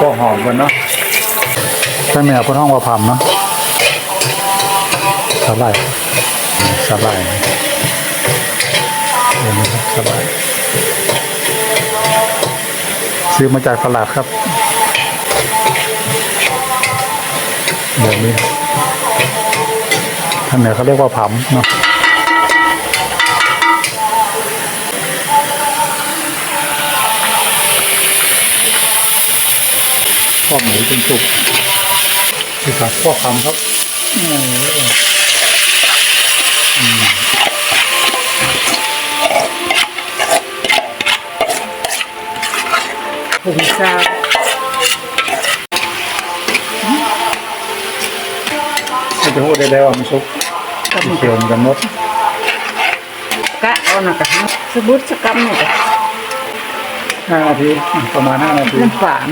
พวกหอมกันเนาะใช่ไหมครับพวกห้องว่าพำเนาะสาหร่ายสาหร่ายเดี๋ยวนะครับาหร่ายซื้อมาจากตลาดครับแบบนี้ท่านเหนือเขาเรียกว่าผำเนาะ ทอดหมูจนสุกคือผักพวกคำครับโอ้โหผงซาไม่จะพูดได้แล้วว่ามันสุกมันเคี่ยวมันกันหมดกะเอานะกะสบุดสกัมเนี่ยกะห้านาที ประมาณห้านาทีน้ำฝาน